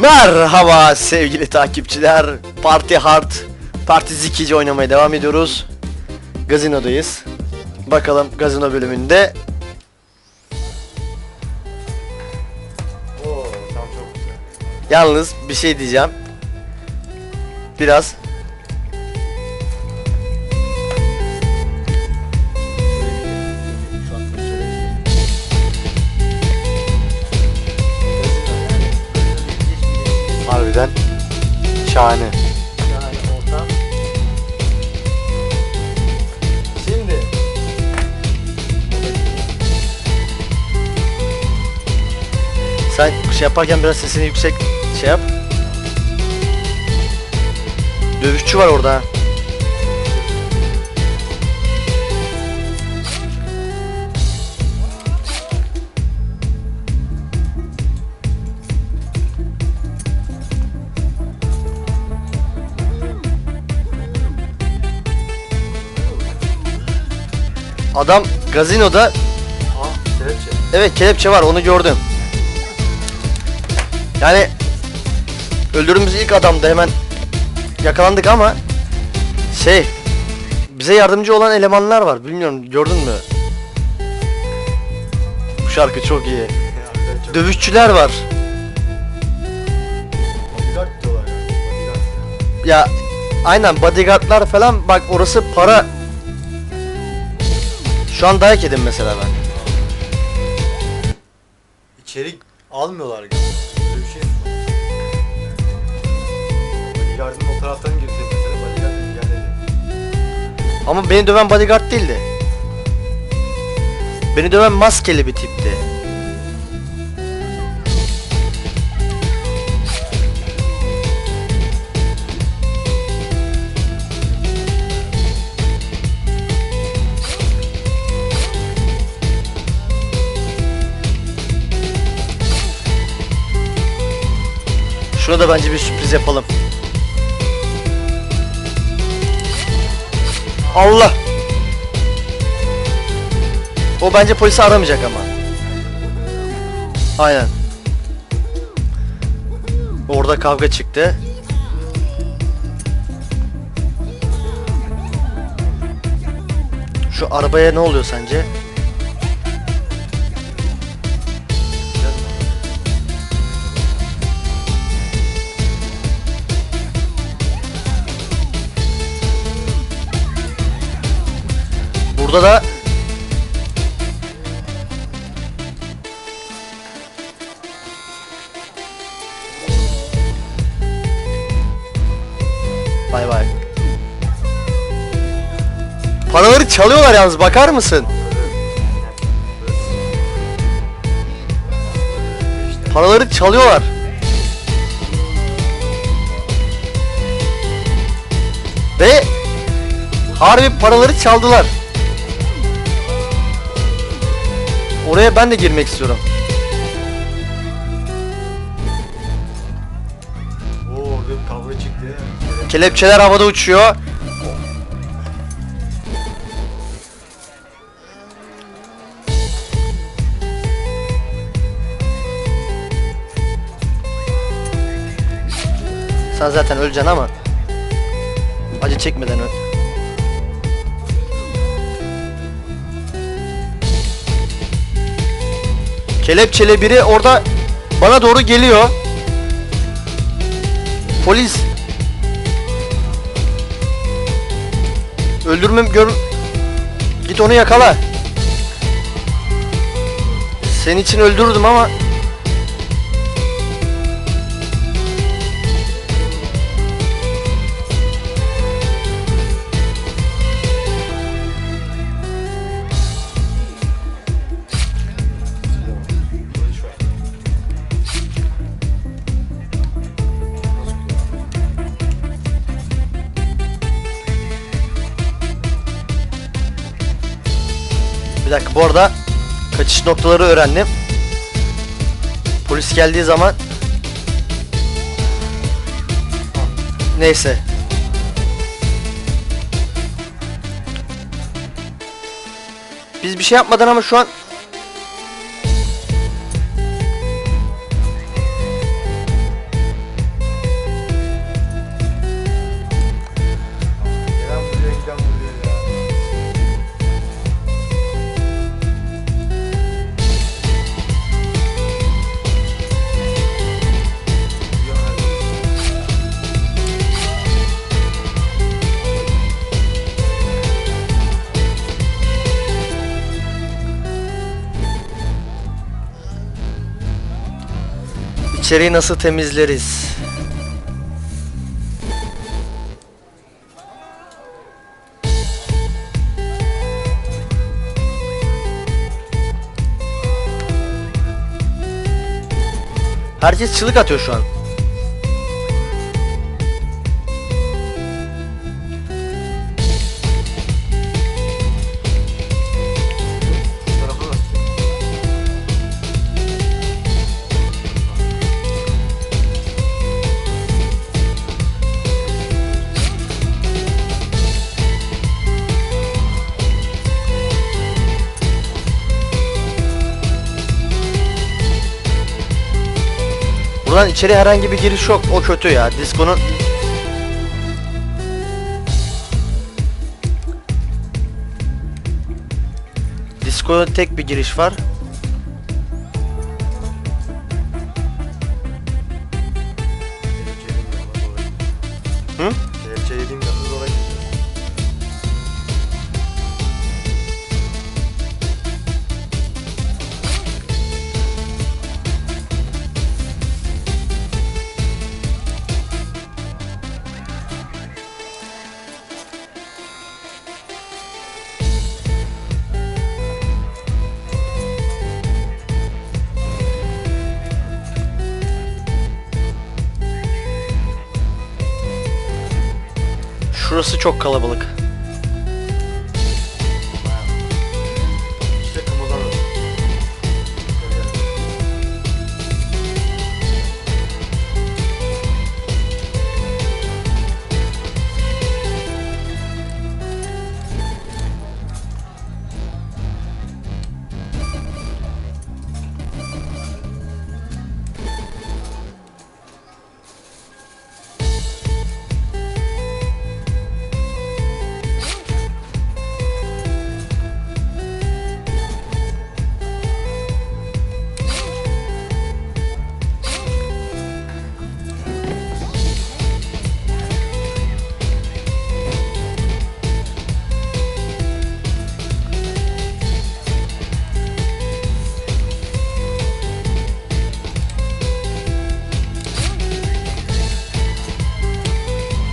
Merhaba sevgili takipçiler. Party Hard, Parti Zikici oynamaya devam ediyoruz. Gazino'dayız. Bakalım gazino bölümünde Oo tam çok güzel. yalnız bir şey diyeceğim. Biraz Harbiden şahane. Şimdi Sen şey yaparken biraz sesini yüksek şey yap. Dövüşçü var orada. Adam gazinoda Aa kelepçe. Evet kelepçe var onu gördüm. Yani öldürdüğümüz ilk adamdı hemen yakalandık ama şey bize yardımcı olan elemanlar var bilmiyorum gördün mü? Bu şarkı çok iyi. Çok. Dövüşçüler var. Bodyguard diyorlar yani. Bodyguard. Ya aynen bodyguardlar falan bak orası para. Şu an dayak yedim mesela ben. İçeri almıyorlar gibi. Böyle bir şey mi? Bodyguard'ın o taraftan girdi mesela. Bodyguard engelledi. Ama beni döven bodyguard değildi. Beni döven maskeli bir tipti. Şuna da bence bir sürpriz yapalım. Allah! O bence polisi aramayacak ama. Aynen. Orada kavga çıktı. Şu arabaya ne oluyor sence? Burada da Bay bay. Paraları çalıyorlar yalnız bakar mısın? Paraları çalıyorlar. Ve harbi paraları çaldılar. Oraya ben de girmek istiyorum. Oo orada bir kavga çıktı. Kelepçeler havada uçuyor. Sen zaten öleceksin ama acı çekmeden öl. Kelepçeli biri orada bana doğru geliyor. Polis Öldürmem gör... Git onu yakala. Senin için öldürürdüm ama... Bir dakika bu arada kaçış noktaları öğrendim. Polis geldiği zaman Neyse. Biz bir şey yapmadan ama şu an İçeriği nasıl temizleriz? Herkes çığlık atıyor şu an. Buradan içeri herhangi bir giriş yok. O kötü ya. Diskonun Diskoya tek bir giriş var. Şurası çok kalabalık.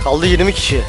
Kaldı 20 kişi.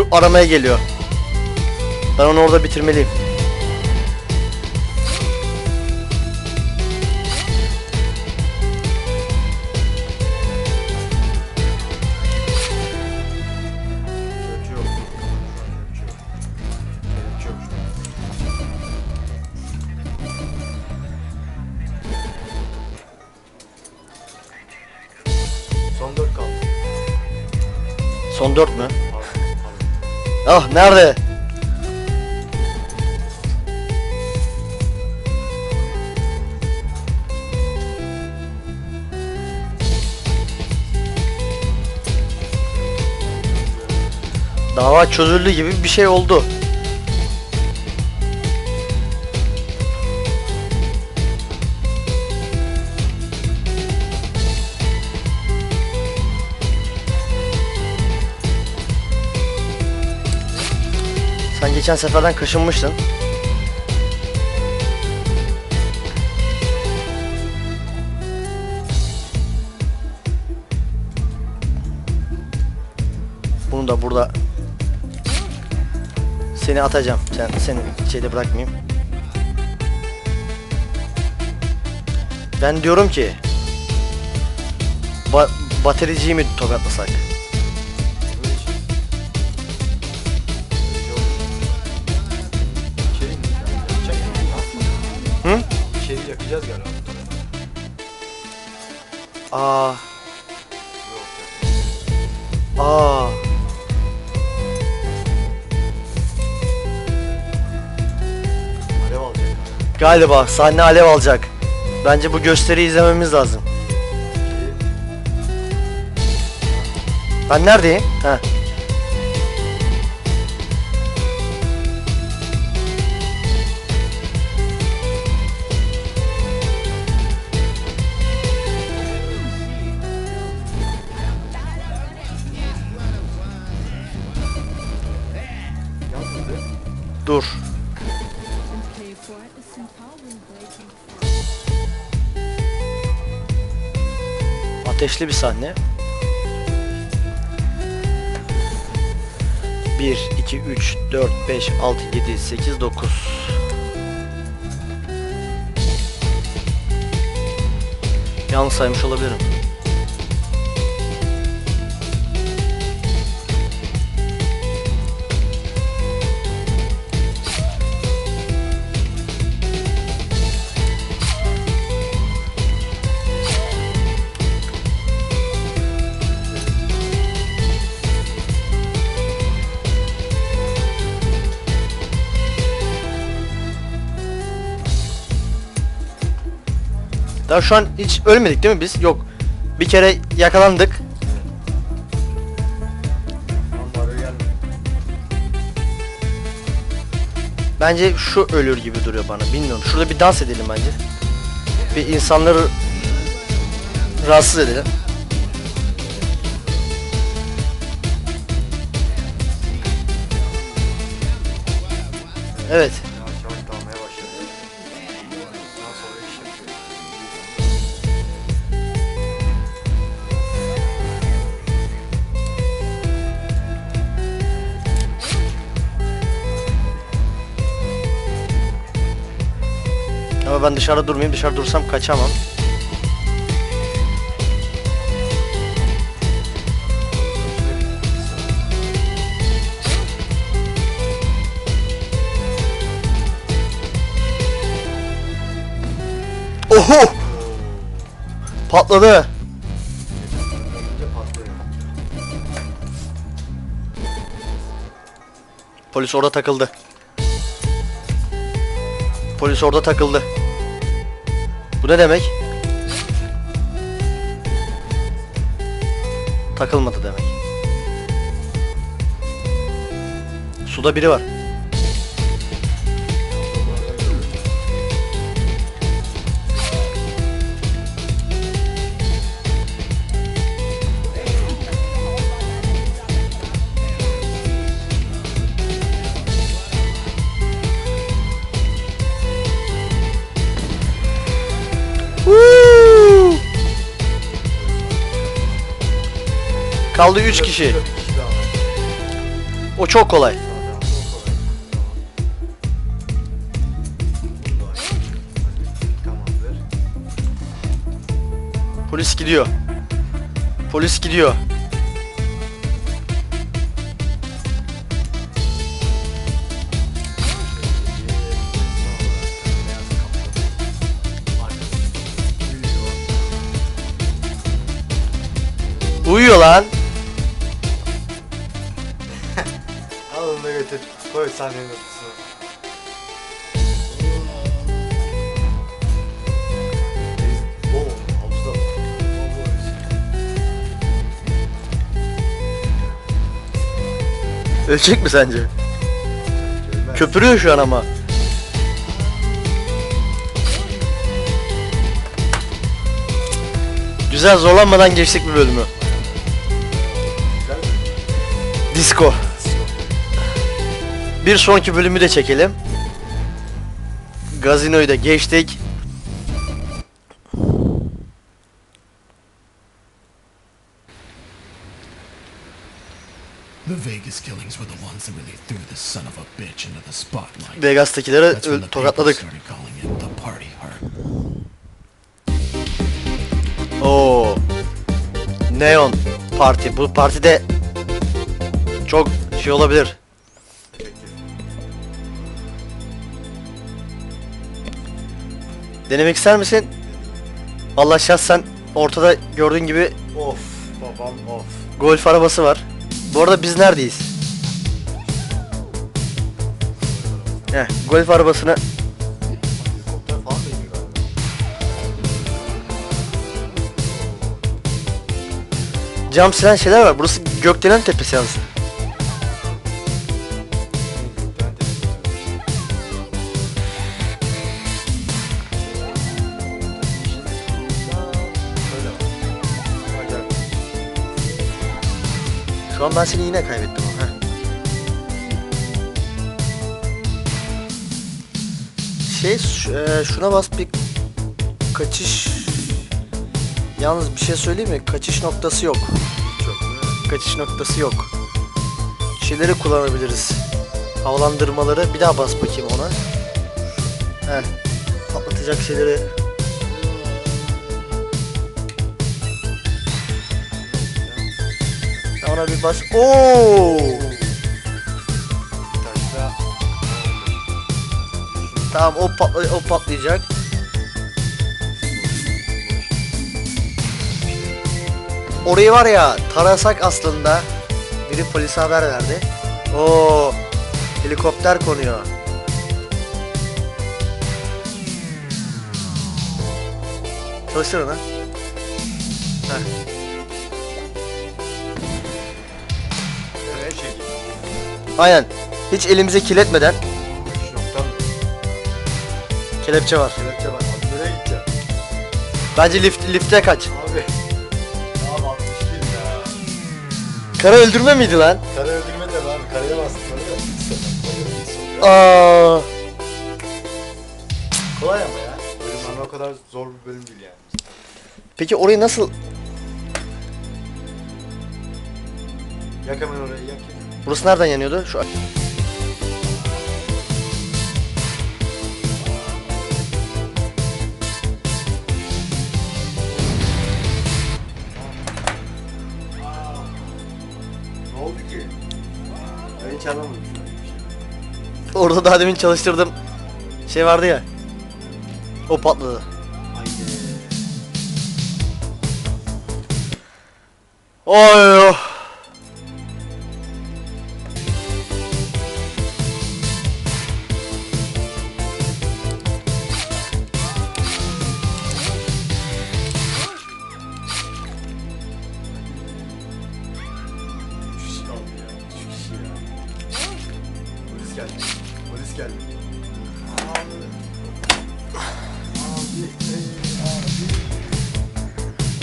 Şu aramaya geliyor. Ben onu orada bitirmeliyim. Ah nerede? Dava çözüldü gibi bir şey oldu. Geçen seferden kaşınmıştın. Bunu da burada seni atacağım. Sen seni şeyde bırakmayayım. Ben diyorum ki ba- batericiyi mi tokatlasak? Yakacağız galiba. Aa, aa. Alev alacak. Galiba sahne alev alacak. Bence bu gösteriyi izlememiz lazım. Ben neredeyim? Ha. Dur. Ateşli bir sahne. 1, 2, 3, 4, 5, 6, 7, 8, 9. Yanlış saymış olabilirim. Daha şu an hiç ölmedik değil mi biz? Yok. Bir kere yakalandık. Bence şu ölür gibi duruyor bana. Bilmiyorum. Şurada bir dans edelim bence. Bir insanları rahatsız edelim. Evet. Ben dışarıda durmayayım. Dışarı dursam kaçamam. Oho! Patladı. Polis orada takıldı. Polis orada takıldı. Ne demek? Takılmadı demek. Suda biri var. Kaldı 3 kişi. O çok kolay. Polis gidiyor. Polis gidiyor. Uyuyor lan. Koy sahnenin ortasına. Ölecek mi sence? Köpürüyor şu an ama. Güzel zorlanmadan geçtik bir bölümü. Disco. Bir sonraki bölümü de çekelim. Gazinoyu da geçtik. The Vegas killings were the ones that really threw the son of a bitch into the spotlight. Vegas'takileri tokatladık. Oo. Neon Parti. Bu partide çok şey olabilir. Denemek ister misin? Allah şahsen ortada gördüğün gibi Of babam of. golf arabası var. Bu arada biz neredeyiz? Heh, golf arabasını Helikopter falan da iniyor galiba. cam silen şeyler var. Burası Gökdelen Tepesi yalnız. An ben seni yine kaybettim. Heh. Şey e, şuna bas bir kaçış Yalnız bir şey söyleyeyim mi? Kaçış noktası yok. Çok? Kaçış noktası yok. Şeyleri kullanabiliriz. Havalandırmaları bir daha bas bakayım ona. Heh. Patlatacak şeyleri. Ona bir bas. Oo! Tamam o patla o patlayacak. Orayı var ya tarasak aslında. Biri polise haber verdi. Oo helikopter konuyor. Çalıştır onu. Heh. Aynen. Hiç elimize kirletmeden nokta kelepçe var. kelepçe var. Abi nereye gideceğim? Bence lift, lifte kaç. Abi. Abi 60 bin ya. Kara öldürme miydi lan? Kare öldürme de abi. Kareye bastım sokuyor. Aa. Kolay ama ya. Bölüm o kadar zor bir bölüm değil yani. Peki orayı nasıl Yak hemen orayı yak. Burası nereden yanıyordu? Şu an. orada daha demin çalıştırdım. Şey vardı ya. O patladı. Haydi. Oy. oh.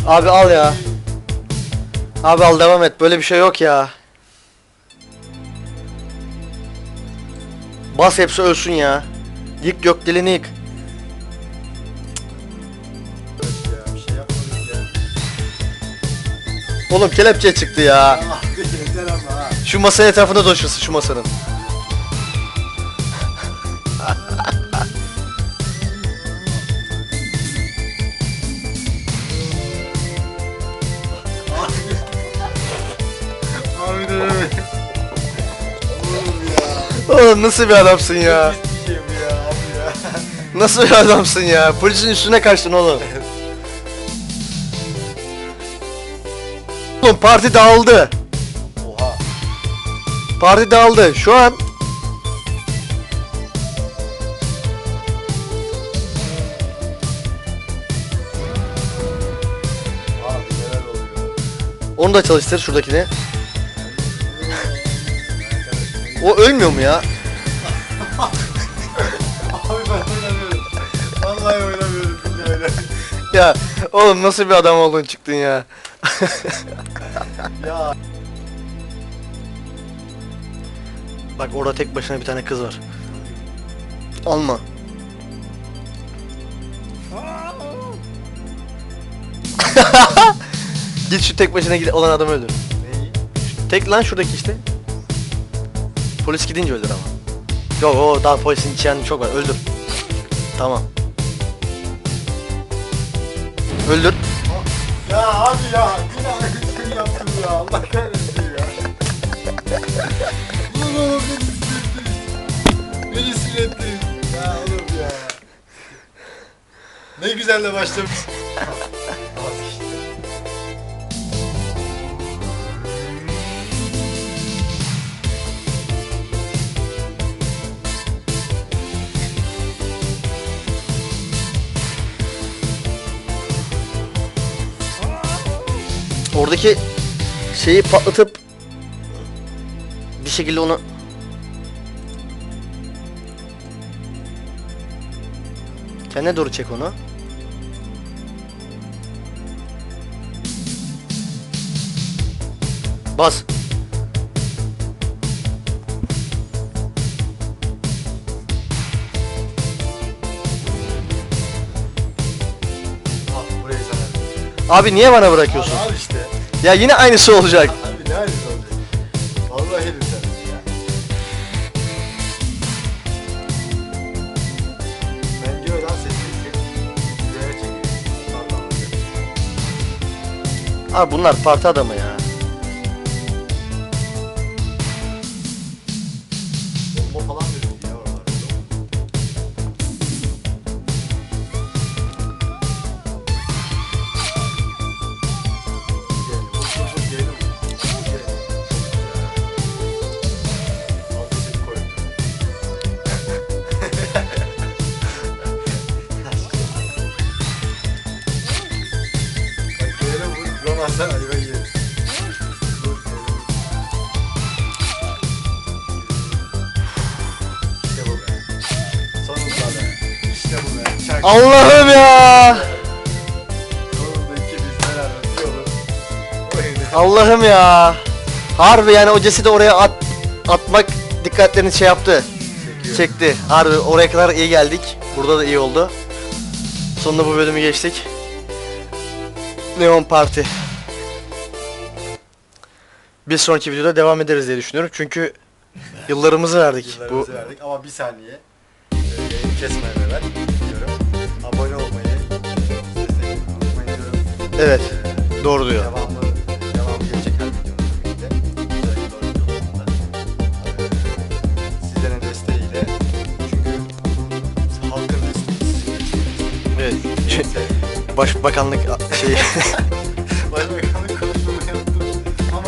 Abi al ya. Abi al devam et. Böyle bir şey yok ya. Bas hepsi ölsün ya. Yık yık. Şey yapmadık ya. Oğlum kelepçe çıktı ya. Ah. Şu masanın etrafında dolaşırsın şu masanın. Oğlum nasıl bir adamsın ya? Bir şey bu ya abi ya. Nasıl bir adamsın ya? Polisin üstüne kaçtın oğlum. Oğlum parti dağıldı. Oha. Parti dağıldı. Şu an Abi neler oluyor. onu da çalıştır şuradakini. O ölmüyor mu ya? Oğlum nasıl bir adam oldun çıktın ya? Ya. Bak orada tek başına bir tane kız var. Alma. Git şu tek başına gide- olan adamı öldür. Tek lan şuradaki işte. Polis gidince öldür ama. Yok o daha polisin içen çok var. Öldür. Tamam. Öldür. Ya abi ya. Günah. oğlum ya Allah kahretsin ya. Ulan oğlum beni sinirlettiniz. Beni sinirlettiniz. Ya oğlum ya. Ne güzel de başlamış. Oradaki şeyi patlatıp bir şekilde onu kendine doğru çek onu. Bas. Abi niye bana bırakıyorsun? Al işte. Ya yine aynısı olacak. Abi ne haliniz olacak? Vallahi lütfen. Ben göğden sesini Güzel çekiyor. Abi bunlar parti adamı ya. Allah'ım ya. Allah'ım ya. Harbi yani o cesedi oraya at, atmak dikkatlerini şey yaptı. Çekiyor. Çekti. Harbi oraya kadar iyi geldik. Burada da iyi oldu. Sonunda bu bölümü geçtik. Neon Party. Bir sonraki videoda devam ederiz diye düşünüyorum. Çünkü yıllarımızı verdik. Yıllarımızı Bu verdik ama bir saniye. Ee, kesmeden evvel evet doğru diyor. Devamı, devamı gelecek her videomuzda birlikte. Ee, sizlerin desteğiyle. Çünkü halkın desteği sizin desteğiniz. Evet. Başbakanlık şey Başbakanlık konuşmamı yaptım ama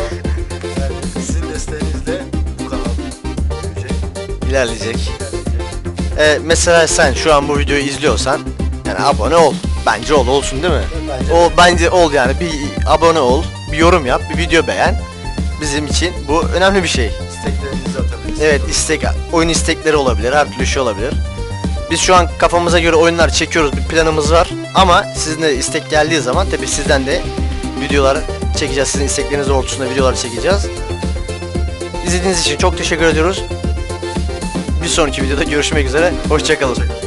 yani sizin desteğinizle bu kanal büyüyecek, ilerleyecek. ilerleyecek. Ee, mesela sen şu an bu videoyu izliyorsan yani abone ol. Bence ol olsun değil mi? Bence O bence ol yani bir abone ol, bir yorum yap, bir video beğen. Bizim için bu önemli bir şey. isteklerinizi atabilirsiniz. Evet istek, oyun istekleri olabilir, her türlü şey olabilir. Biz şu an kafamıza göre oyunlar çekiyoruz, bir planımız var. Ama sizin de istek geldiği zaman tabii sizden de videolar çekeceğiz. Sizin istekleriniz doğrultusunda videolar çekeceğiz. İzlediğiniz için çok teşekkür ediyoruz. Bir sonraki videoda görüşmek üzere. Hoşçakalın.